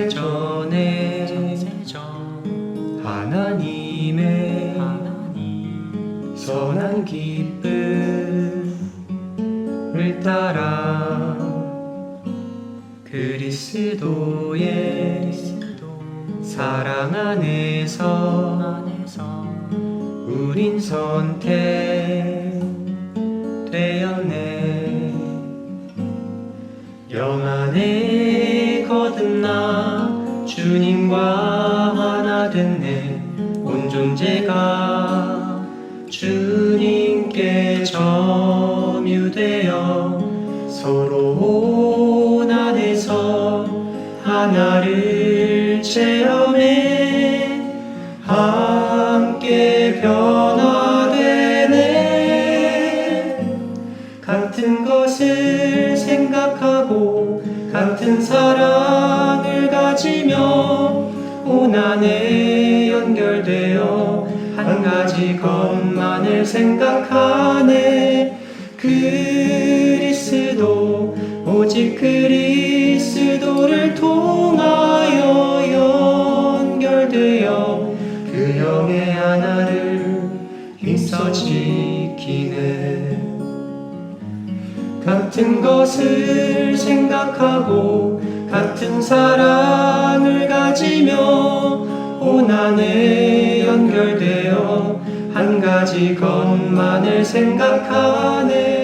세전에 하나님의 선한 기쁨을 따라 그리스도의 사랑 안에서 우린 선택되었네. 영 안에 거듭나? 주님과 하나 됐네. 온 존재가 주님께 점유되어 서로 온 안에서 하나를 체험해 함께 변화되네. 같은 것을 생각하고 같은 사랑 한 가지 것만을 생각하네. 그리스도 오직 그리스도를 통하여 연결되어 그 영의 하나를 힘써 지키네. 같은 것을 생각하고 같은 사랑 안에 연결되어 한 가지 것만을 생각하네